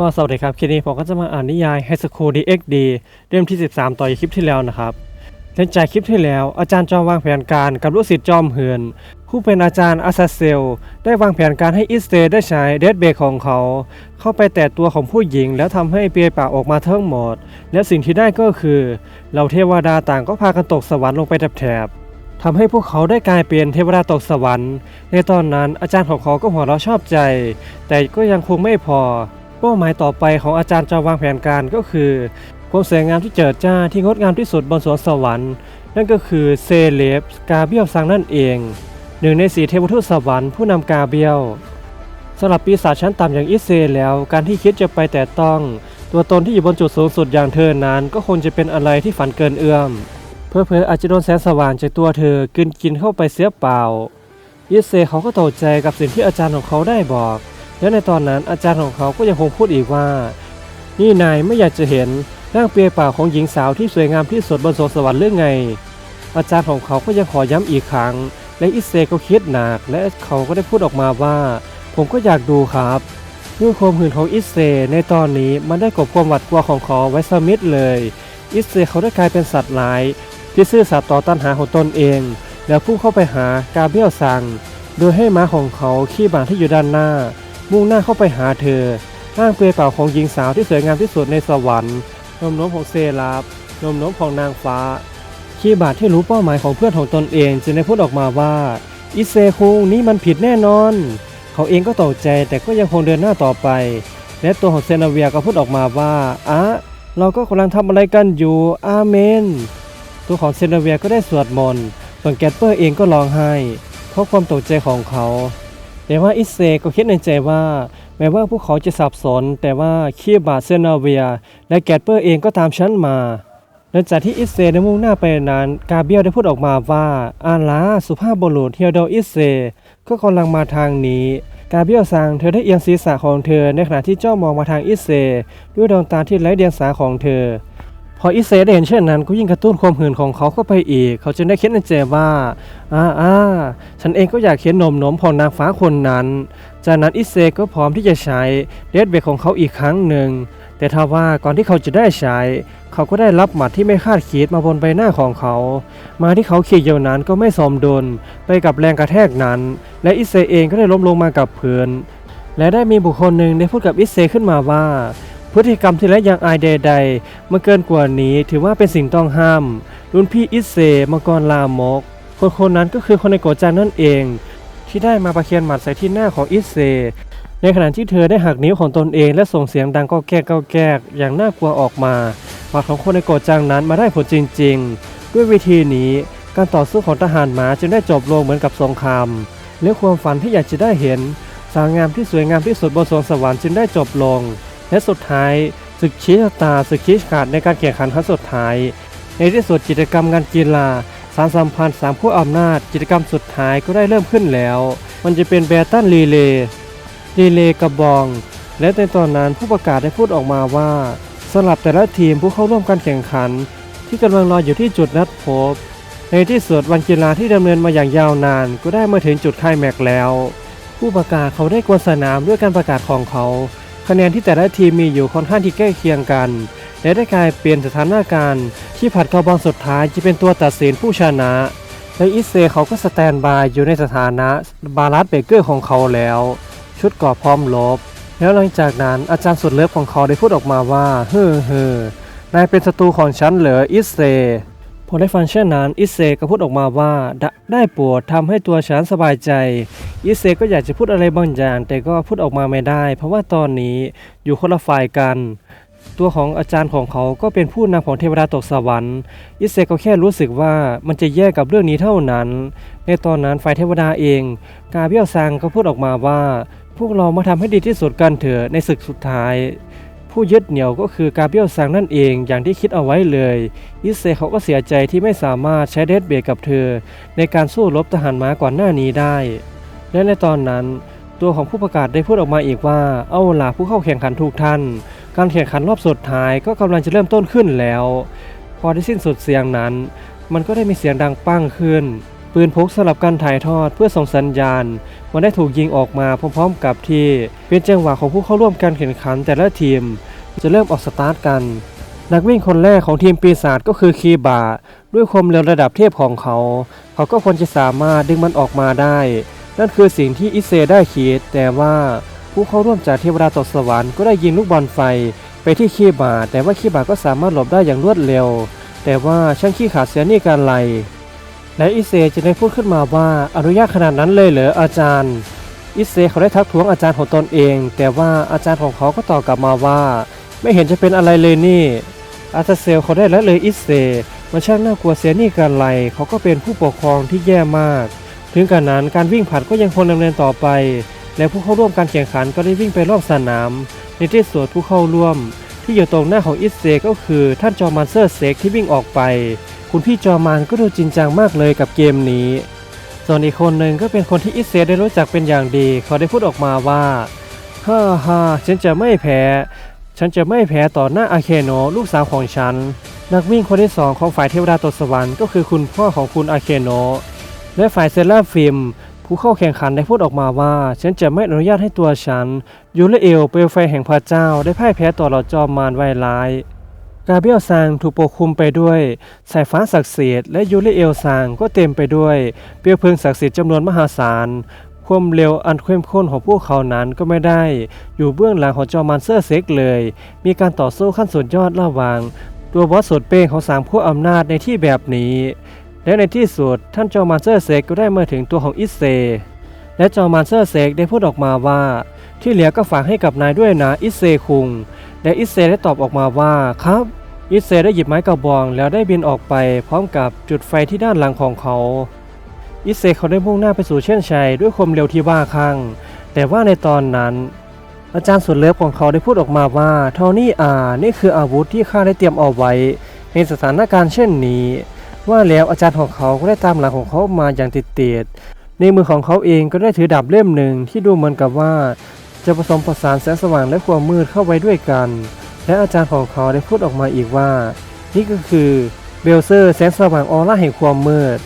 ก็สวัสดีครับ คลิปนี้ผมก็จะมาอ่านนิยาย High School DxD เล่มที่ 13 ต่อคลิปที่แล้วนะครับเล่นจากคลิปที่แล้ว อาจารย์จอมวางแผนการกับลูกศิษย์จอมเหือน ผู้เป็นอาจารย์อาซาเซล ได้วางแผนการให้อิสเตได้ใช้เดดเบกของเขา เข้าไปแตะตัวของผู้หญิง แล้วทำให้เปียปากออกมาทั้งหมด และสิ่งที่ได้ก็คือเหล่าเทวดาต่างก็พากันตกสวรรค์ลงไปแถบทำให้พวกเขาได้กลายเป็นเทวดาตกสวรรค์ ในตอนนั้นอาจารย์ของเขาก็หัวเราะชอบใจ แต่ก็ยังคงไม่พอ ป้าหมายต่อไปของอาจารย์จะวางแผนการก็คือ ความสวยงามที่เจิดจ้าที่งดงามที่สุดบนสวนสวรรค์ นั่นก็คือเซเลบกาเบียลซังนั่นเอง หนึ่งในสีเทวทูตสวรรค์ผู้นำกาเบียลสำหรับปีศาจชั้นต่ำอย่างอิเซแล้ว การที่คิดจะไปแต่ต้อง ตัวตนที่อยู่บนจุดสูงสุดอย่างเธอนั้น ก็คงจะเป็นอะไรที่ฝันเกินเอื้อม เพื่อเพออาจจะโดนแสงสว่างจากตัวเธอกินกินเข้าไปเสียเปล่าอิเซเขาก็ตกใจกับสิ่งที่อาจารย์ของเขาได้บอก และในตอนนั้นอาจารย์ของเขาก็ยังคงพูดอีกว่า นี่นายไม่อยากจะเห็นร่างเปรียเปล่าของหญิงสาวที่สวยงามที่สุดบนสวงสวรรค์หรือไง อาจารย์ของเขาก็ยังขอย้ำอีกครั้ง และอิเซก็คิดหนัก และเขาก็ได้พูดออกมาว่า ผมก็อยากดูครับด้วยความหื่นของอิเซในตอนนี้มันได้กบความหวาดกลัวของเขาไว้สมิธเลย อิเซเขาได้กลายเป็นสัตว์ร้าย ที่ซื่อสัตย์ต่อตัณหาของตนเอง แล้วพุ่งเข้าไปหากาเบียลซัง โดยให้ม้าของเขาขี่บางที่อยู่ด้านหน้า มุ่งหน้าเข้าไปหาเธอร่างเปลือยเปล่าของหญิงสาวที่สวยงามที่สุดในสวรรค์นมน้มของเซราฟนมน้มของนางฟ้าคีบาทที่รู้เป้าหมายของเพื่อนของตนเองจึงได้พูดออกมาว่าอิเซคุงนี่มันผิดแน่นอน เขาเองก็ตกใจแต่ก็ยังคงเดินหน้าต่อไป และตัวของเซนาเวียก็พูดออกมาว่าอะเราก็กำลังทำอะไรกันอยู่อาเมน ตัวของเซนาเวียก็ได้สวดมนต์ส่วนแกตเปอร์เองก็ร้องไห้ เพราะความตกใจของเขา แต่ว่าอิเซก็คิดในใจว่า แม้ว่าพวกเขาจะสับสน แต่ว่าคีบาเซนาเวีย และแกตเปอร์เองก็ตามฉันมาหลังจากที่อิเซได้มุ่งหน้าไปนั้นกาเบียลได้พูดออกมาว่าอาลาสุภาพบุรุษเทียโดอิเซก็กำลังมาทางนี้กาเบียลสั่งเธอได้เอียงศีรษะของเธอในขณะที่จ้องมองมาทางอิเซด้วยดวงตาที่ไร้เดียงสาของเธอ พออิเซได้เห็นเช่นนั้นก็ยิ่งกระตุ้นความหื่นของเขาเข้าไปอีก เขาจึงได้คิดในใจว่าอ่าอ่าฉันเองก็อยากเห็นนมนมของนางฟ้าคนนั้น จากนั้นอิเซก็พร้อมที่จะใช้เดดเบกของเขาอีกครั้งหนึ่ง แต่ถ้าว่าก่อนที่เขาจะได้ใช้ เขาก็ได้รับหมัดที่ไม่คาดคิดมาบนใบหน้าของเขา มาที่เขาขี่อยู่นั้นก็ไม่สมดุลไปกับแรงกระแทกนั้น และอิเซเองก็ได้ล้มลงมากับพื้นและได้มีบุคคลหนึ่งได้พูดกับอิเซขึ้นมาว่า พฤติกรรมที่ไร้อย่างอายใดๆเมื่อเกินกว่านี้ถือว่าเป็นสิ่งต้องห้าม รุ่นพี่อิเซมังกรลามก คนคนนั้นก็คือคนในโกจังนั่นเอง ที่ได้มาประเคียนหมัดใส่ที่หน้าของอิเซในขณะที่เธอได้หักนิ้วของตนเองและส่งเสียงดังก็แกกก็แกกอย่างน่ากลัวออกมาหมัดของคนในโกจังนั้นมาได้ผลจริง ๆ ด้วยวิธีนี้การต่อสู้ของทหารหมาจึงได้จบลงเหมือนกับสงครามและความฝันที่อยากจะได้เห็น สาวงามที่สวยงามที่สุดบนสวงสวรรค์จึงได้จบลง และสุดท้ายศึกชี้ชะตาศึกชี้ขาดในการแข่งขันครั้งสุดท้าย ในที่สุดกิจกรรมงานกีฬาสารสัมพันธ์สามผู้อำนาจกิจกรรมสุดท้ายก็ได้เริ่มขึ้นแล้ว มันจะเป็นแบตตันรีเลย์รีเลย์กระบอง และในตอนนั้นผู้ประกาศได้พูดออกมาว่าสำหรับแต่ละทีมผู้เข้าร่วมการแข่งขัน ที่กำลังรออยู่ที่จุดนัดพบ ในที่สุดวันกีฬาที่ดำเนินมาอย่างยาวนาน ก็ได้มาถึงจุดไคลแม็กแล้ว ผู้ประกาศเขาได้กวนสนามด้วยการประกาศของเขา คะแนนที่แต่ละทีมมีอยู่ค่อนข้างที่ใกล้เคียงกัน และได้กลายเป็นสถานการณ์ ที่ผัดกระบองสุดท้ายจะเป็นตัวตัดสินผู้ชนะ และอิเซเขาก็สแตนบายอยู่ในสถานะบาลัสเบเกอร์ของเขาแล้ว ชุดเกราะพร้อมรบแล้วหลังจากนั้นอาจารย์สุดเลิฟของเขาได้พูดออกมาว่า เฮ้อเฮ้อนายเป็นศัตรูของฉันเหรออิเซ พอได้ฟังเช่นนั้นอิเซก็พูดออกมาว่าไดได้ปรดทำให้ตัวฉันสบายใจอิเซก็อยากจะพูดอะไรบางอย่าง แต่ก็พูดออกมาไม่ได้ เพราะว่าตอนนี้อยู่คนละฝ่ายกัน ตัวของอาจารย์ของเขาก็เป็นผู้นำของเทวดาตกสวรรค์อิเซก็แค่รู้สึกว่ามันจะแย่กับเรื่องนี้เท่านั้น ในตอนนั้นฝ่ายเทวดาเอง กาเบียลซังก็พูดออกมาว่า พวกเรามาทำให้ดีที่สุดกันเถอะในศึกสุดท้าย ผู้ยึดเหนี่ยวก็คือกาเบียลซังนั่นเองอย่างที่คิดเอาไว้เลย อิเซเขาก็เสียใจที่ไม่สามารถใช้เดดเบรกกับเธอ ในการสู้รบทหารม้าก่อนหน้านี้ได้ และในตอนนั้นตัวของผู้ประกาศได้พูดออกมาอีกว่า เอาล่ะผู้เข้าแข่งขันทุกท่าน การแข่งขันรอบสุดท้ายก็กำลังจะเริ่มต้นขึ้นแล้ว พอได้สิ้นสุดเสียงนั้น มันก็ได้มีเสียงดังปั้งขึ้น ปืนพกสลับการถ่ายทอดเพื่อส่งสัญญาณ มันได้ถูกยิงออกมาพร้อมๆ กับที่เป็นจังหวะของผู้เข้าร่วมการแข่งขันแต่ละทีม จะเริ่มออกสตาร์ทกัน นักวิ่งคนแรกของทีมปีศาจก็คือคีบาด้วยความเร็วระดับเทพของเขา เขาก็ควรจะสามารถดึงมันออกมาได้ นั่นคือสิ่งที่อิเซได้คิดแต่ว่าผู้เข้าร่วมจากเทวดาตกสวรรค์ก็ได้ยิงลูกบอลไฟไปที่คีบาแต่ว่าคีบาก็สามารถหลบได้อย่างรวดเร็ว แต่ว่าช่างขี้ขาดเสียนี่การไหล และอิเซจะได้พูดขึ้นมาว่าอนุญาตขนาดนั้นเลยเหรออาจารย์ อิเซเขาได้ทักท้วงอาจารย์ของตนเอง แต่ว่าอาจารย์ของเขาก็ตอบกลับมาว่า ไม่เห็นจะเป็นอะไรเลยนี่ อาซาเซลเขาได้ละเลยอิเซมันช่างน่ากลัวเสียนี่การไลเขาก็เป็นผู้ปกครองที่แย่มาก ถึงกระนั้นการวิ่งผัดก็ยังคงดำเนินต่อไป และผู้เข้าร่วมการแข่งขันก็ได้วิ่งไปรอบสนาม ในที่สุดผู้เข้าร่วม ที่อยู่ตรงหน้าของอิสเซก็คือท่านจอมันเซอร์เซกที่วิ่งออกไป คุณพี่จอมันก็ดูจริงจังมากเลยกับเกมนี้ ส่วนอีกคนหนึ่งก็เป็นคนที่อิสเซได้รู้จักเป็นอย่างดี เขาได้พูดออกมาว่าฮ่าฮ่าฉันจะไม่แพ้ ฉันจะไม่แพ้ต่อหน้าอาเคโนลูกสาวของฉัน นักวิ่งคนที่สองของฝ่ายเทวดาตสวรรค์ก็คือคุณพ่อของคุณอาเคโนและฝ่ายเซราฟิมผู้เข้าแข่งขันได้พูดออกมาว่า ฉันจะไม่อนุญาตให้ตัวฉัน ยูเลเอลเปลวไฟแห่งพระเจ้าได้พ่ายแพ้ต่อเหล่าจอมมารไวายร้าย กาเบรียลซางถูกปกคลุมไปด้วย สายฟ้าศักดิ์สิทธิ์และยูเลเอลซางก็เต็มไปด้วยเปลวเพลิงศักดิ์สิทธิ์จำนวนมหาศาลความเร็วอันเข้มข้นของพวกเขานั้นก็ไม่ได้ อยู่เบื้องหลังของจอมันเซอร์เซกเลย มีการต่อสู้ขั้นสุดยอดระหว่าง ตัวบอสสดเป้งของสามผู้อำนาจในที่แบบนี้ และในที่สุดท่านจอมันเซอร์เซกก็ได้มาถึงตัวของอิสเซและจอมันเซอร์เซกได้พูดออกมาว่า ที่เหลือก็ฝากให้กับนายด้วยนะอิเซคุง และอิเซได้ตอบออกมาว่าครับ อิเซได้หยิบไม้กระบอง แล้วได้บินออกไป พร้อมกับจุดไฟที่ด้านหลังของเขา อิเซเขาได้มุ่งหน้าไปสู่เช่นชัยด้วยความเร็วที่บ้าคลั่งแต่ว่าในตอนนั้น อาจารย์สุดเลิฟของเขาได้พูดออกมาว่าโทนี่อานี่คืออาวุธที่ข้าได้เตรียมเอาไว้ ในสถานการณ์เช่นนี้ ว่าแล้วอาจารย์ของเขาก็ได้ตามหลังของเขามาอย่างติดติดๆในมือของเขาเองก็ได้ถือดาบเล่มหนึ่งที่ดูเหมือนกับว่า จะผสมผสานแสงสว่างและความมืดเข้าไว้ด้วยกัน และอาจารย์ของเขาได้พูดออกมาอีกว่า นี่ก็คือเบลเซอร์แสงสว่างออร่าแห่งความมืด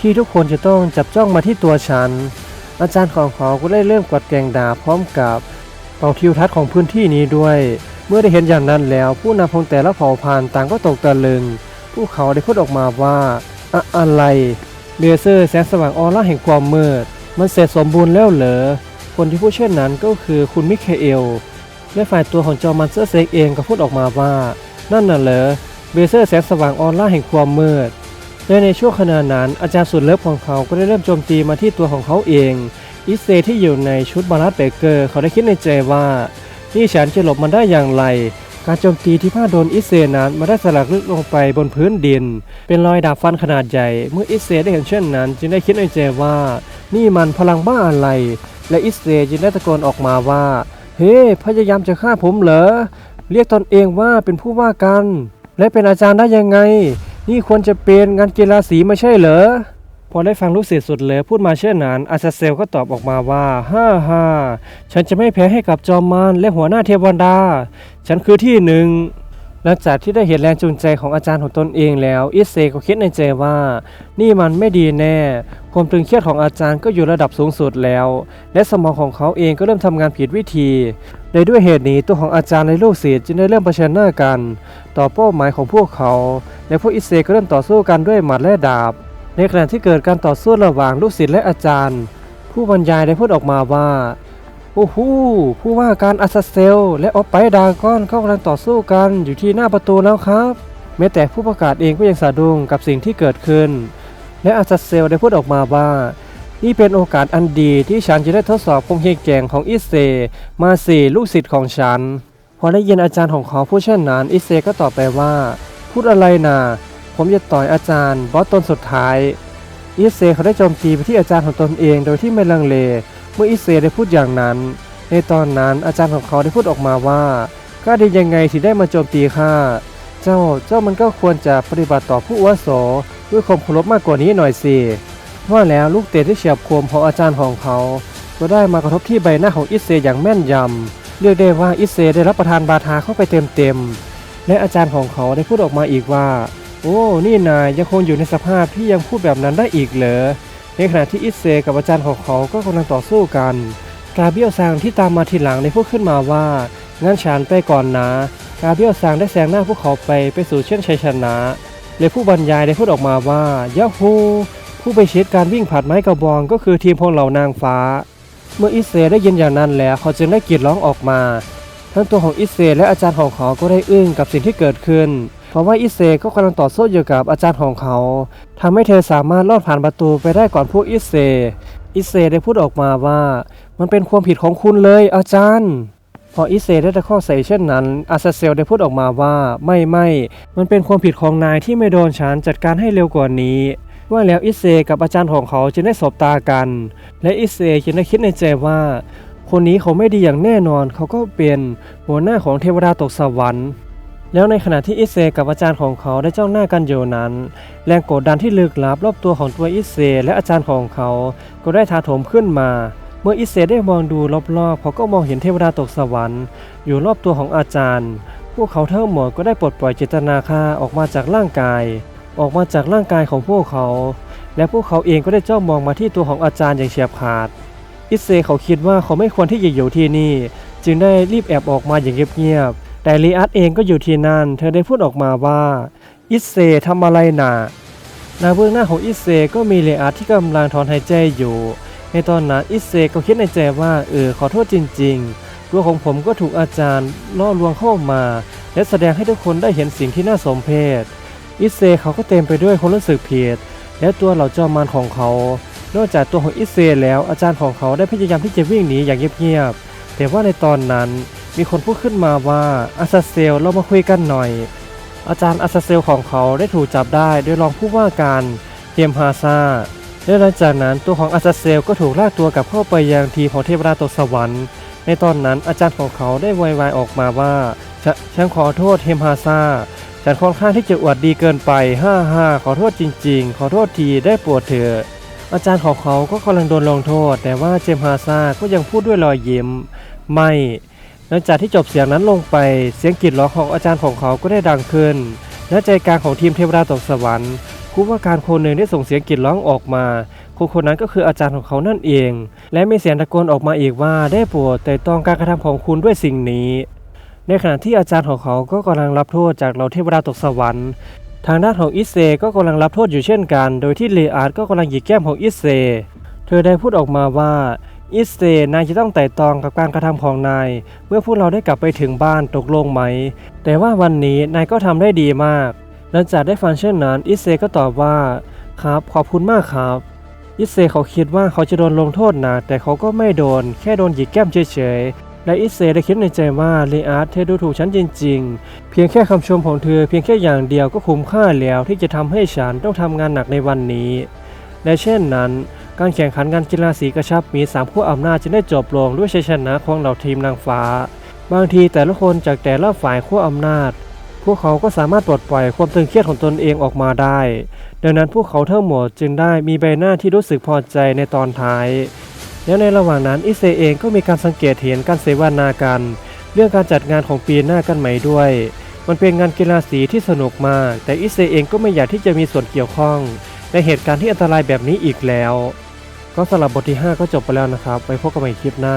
ที่ทุกคนจะต้องจับจ้องมาที่ตัวฉัน อาจารย์ของเขาก็ได้เริ่มกวัดแกงดาพร้อมกับเป่าทิวทัศน์ของพื้นที่นี้ด้วย เมื่อได้เห็นอย่างนั้นแล้ว ผู้นำของแต่ละเผ่าพันธุ์ต่างก็ตกตะลึง พวกเขาได้พูดออกมาว่าอะอะไรเลเซอร์แสงสว่างออร่าแห่งความมืด มันเสร็จสมบูรณ์แล้วเหรอ คนที่พูดเช่นนั้นก็คือคุณมิเคเอล และฝ่ายตัวของจอมันเซอร์เซกเองก็พูดออกมาว่า นั่นน่ะเหรอเลเซอร์แสงสว่างออร่าแห่งความมืดและในช่วงขณะนั้นอาจารย์สุดเลิฟของเขาก็ได้เริ่มโจมตีมาที่ตัวของเขาเอง อิเซที่อยู่ในชุดบาลัสเบเกอร์เขาได้คิดในใจว่า นี่ฉันจะหลบมันได้อย่างไร การโจมตีที่พลาดโดนอิเซนั้นมาได้สลักลึกลงไปบนพื้นดิน เป็นรอยดาบฟันขนาดใหญ่ เมื่ออิเซได้เห็นเช่นนั้น จึงได้คิดในใจว่า นี่มันพลังบ้าอะไร และอิสเซจึงได้ตะโกนออกมาว่า เฮ้พยายามจะฆ่าผมเหรอ เรียกตนเองว่าเป็นผู้ว่ากัน และเป็นอาจารย์ได้ยังไง นี่ควรจะเป็นงานกีฬาสีไม่ใช่เหรอ พอได้ฟังลูกศิษย์สุดเลยพูดมาเช่นนั้นอาซาเซลก็ตอบออกมาว่า ฮ่าฮ่าฉันจะไม่แพ้ให้กับจอมมารและหัวหน้าเทวันดา ฉันคือที่หนึ่ง หลังจากที่ได้เห็นแรงจูงใจของอาจารย์ของตนเองแล้วอิเซก็คิดในใจว่า นี่มันไม่ดีแน่ ความตึงเครียดของอาจารย์ก็อยู่ระดับสูงสุดแล้ว และสมองของเขาเองก็เริ่มทำงานผิดวิธีในด้วยเหตุนี้ตัวของอาจารย์และลูกศิษย์จึงได้เริ่มเผชิญหน้ากัน ต่อเป้าหมายของพวกเขา และพวกอิเซก็เริ่มต่อสู้กันด้วยหมัดและดาบ ในขณะที่เกิดการต่อสู้ระหว่างลูกศิษย์และอาจารย์ ผู้บรรยายได้พูดออกมาว่า โอ้โหผู้ว่าการอาซาเซล และออฟไปดากอนเขากำลังต่อสู้กันอยู่ที่หน้าประตูแล้วครับแม้แต่ผู้ประกาศเองก็ยังสะดุ้งกับสิ่งที่เกิดขึ้น และอาซาเซลได้พูดออกมาว่า นี่เป็นโอกาสอันดีที่ฉันจะได้ทดสอบความเก่งแกร่งของอิเซ มาสี่ลูกศิษย์ของฉัน พอได้ยินอาจารย์ของเขาพูดเช่นนั้นอิเซก็ตอบไปว่า พูดอะไรนะผมจะต่อยอาจารย์บอสตนสุดท้ายอิเซเขาได้โจมตีไปที่อาจารย์ของตนเองโดยที่ไม่ลังเล เมื่ออิเซได้พูดอย่างนั้น ในตอนนั้นอาจารย์ของเขาได้พูดออกมาว่าก็ดียังไงที่ได้มาโจมตีข้าเจ้าเจ้ามันก็ควรจะปฏิบัติต่อผู้อวโสด้วยความเคารพมากกว่านี้หน่อยสิว่าแล้วลูกเตะที่เฉียบคมของอาจารย์ของเขา ก็ได้มากระทบที่ใบหน้าของอิเซอย่างแม่นยำเรียกได้ว่าอิเซได้รับประทานบาทาเข้าไปเต็มๆและอาจารย์ของเขาได้พูดออกมาอีกว่า โอ้ นี่นายยังคงอยู่ในสภาพที่ยังพูดแบบนั้นได้อีกเหรอ ในขณะที่อิเซกับอาจารย์ของเขาก็กำลังต่อสู้กันกาเบียลซางที่ตามมาทีหลังได้พูดขึ้นมาว่างั้นฉันไปก่อนนะกาเบียลซางได้แซงหน้าพวกเขาไปไปสู่เช่นชัยชนะและผู้บรรยายได้พูดออกมาว่ายาฮูผู้ไปเช็ดการวิ่งผัดไม้กระบองก็คือทีมพวกเหล่านางฟ้า เมื่ออิเซได้ยินอย่างนั้นแล้วเขาจึงได้กรีดร้องออกมา ทั้งตัวของอิเซและอาจารย์ของเขาก็ได้อึ้งกับสิ่งที่เกิดขึ้น ราะว่าอิเซก็กำลังต่อสู้อยู่กับอาจารย์ของเขาทำให้เธอสามารถลอดผ่านประตูไปได้ก่อนพวกอิเซ อิเซได้พูดออกมาว่า มันเป็นความผิดของคุณเลยอาจารย์พออิเซได้ตะคอใส่เช่นนั้น อาซาเซลได้พูดออกมาว่าไม่ไม่มันเป็นความผิดของนายที่ไม่โดนฉันจัดการให้เร็วกว่านี้ว่าแล้วอิเซกับอาจารย์ของเขาจึงได้สบตากัน และอิเซจึงได้คิดในใจว่า คนนี้เขาไม่ดีอย่างแน่นอนเขาก็เป็นหัวหน้าของเทวดาตกสวรรค์ แล้วในขณะที่อิเซกับอาจารย์ของเขาได้จ้องหน้ากันอยู่นั้น แรงกดดันที่ลึกลับรอบตัวของตัวอิเซและอาจารย์ของเขา ก็ได้ถาโถมขึ้นมา เมื่ออิเซได้มองดูรอบๆเขาก็มองเห็นเทวดาตกสวรรค์ อยู่รอบตัวของอาจารย์ พวกเขาทั้งหมดก็ได้ปลดปล่อยเจตนาฆ่าออกมาจากร่างกาย ออกมาจากร่างกายของพวกเขา และพวกเขาเองก็ได้จ้องมองมาที่ตัวของอาจารย์อย่างเฉียบขาด อิเซเขาคิดว่าเขาไม่ควรที่จะอยู่ที่นี่ จึงได้รีบแอบออกมาอย่างเงียบๆ แต่ลีอัสเองก็อยู่ที่นั่น เธอได้พูดออกมาว่า อิเซทำอะไรน่ะหน้าเบื้องหน้าของอิเซก็มีเลอัสที่กำลังถอนหายใจอยู่ ในตอนนั้นอิเซก็คิดในใจว่าเออขอโทษจริง ๆ ตัวของผมก็ถูกอาจารย์ล่อลวงเข้ามา และแสดงให้ทุกคนได้เห็นสิ่งที่น่าสมเพชอิเซเขาก็เต็มไปด้วยความรู้สึกผิดและตัวเหล่าจอมมารของเขา นอกจากตัวของอิเซแล้วอาจารย์ของเขาได้พยายามที่จะวิ่งหนีอย่างเงียบๆแต่ว่าในตอนนั้น มีคนพูดขึ้นมาว่าอาซาเซลเรามาคุยกันหน่อย อาจารย์อาซาเซลของเขาได้ถูกจับได้โดยรองผู้ว่าการเทียมฮาซาและหลังจากนั้นตัวของอาซาเซลก็ถูกลากตัวกลับเข้าไปยังทีมของเทพราตกสวรรค์ ในตอนนั้นอาจารย์ของเขาได้ไวายออกมาว่าฉฉันขอโทษเทมฮาซาฉันค่อนข้างที่จะอวดดีเกินไปฮ่าฮ่าขอโทษจริง ๆ ขอโทษทีได้ปรดเถอะอาจารย์ของเขาก็กำลังโดนลงโทษ แต่ว่าเจมฮาซาก็ยังพูดด้วยรอยยิ้ม ไม่ หลังจากที่จบเสียงนั้นลงไปเสียงกรีดร้องของอาจารย์ของเขาก็ได้ดังขึ้นและใจกลางของทีมเทวดาตกสวรรค์ผู้ว่าการคนหนึ่งได้ส่งเสียงกรีดร้องออกมาคนคนนั้นก็คืออาจารย์ของเขานั่นเอง และมีเสียงตะโกนออกมาอีกว่าได้โปรดแต่ต้องการกระทำของคุณด้วยสิ่งนี้ ในขณะที่อาจารย์ของเขาก็กำลังรับโทษจากเหล่าเทวดาตกสวรรค์ทางด้านของอิเซก็กำลังรับโทษอยู่เช่นกัน โดยที่เลอาร์ก็กำลังหยิกแก้มของอิเซเธอได้พูดออกมาว่า อิเซนายจะต้องไต่ตองกับการกระทำของนาย เมื่อพวกเราได้กลับไปถึงบ้านตกลงไหม แต่ว่าวันนี้นายก็ทำได้ดีมาก หลังจากได้ฟังเช่นนั้นอิเซก็ตอบว่า ครับ ขอบคุณมากครับอิเซเขาคิดว่าเขาจะโดนลงโทษหนะแต่เขาก็ไม่โดน แค่โดนหยิกแก้มเฉยๆ และอิเซได้คิดในใจว่าเลอาร์ตเธอดูถูกฉันจริงๆ เพียงแค่คำชมของเธอเพียงแค่อย่างเดียวก็คุ้มค่าแล้วที่จะทำให้ฉันต้องทำงานหนักในวันนี้ และเช่นนั้น การแข่งขันการกีฬาสีกระชับมีสามผู้อำนาจจะได้จบลงด้วยชัยชนะของเหล่าทีมนางฟ้า บางทีแต่ละคนจากแต่ละฝ่ายขั้วอำนาจ พวกเขาก็สามารถปลดปล่อยความตึงเครียดของตนเองออกมาได้ ดังนั้นพวกเขาทั้งหมดจึงได้มีใบหน้าที่รู้สึกพอใจในตอนท้าย แล้วในระหว่างนั้นอิเซเองก็มีการสังเกตเห็นการเสวนากัน เรื่องการจัดงานของปีหน้ากันใหม่ด้วย มันเป็นงานกีฬาสีที่สนุกมาก แต่อิเซเองก็ไม่อยากที่จะมีส่วนเกี่ยวข้องในเหตุการณ์ที่อันตรายแบบนี้อีกแล้ว ก็สำหรับบทที่ 5 ก็จบไปแล้วนะครับ ไปพบกันใหม่คลิปหน้า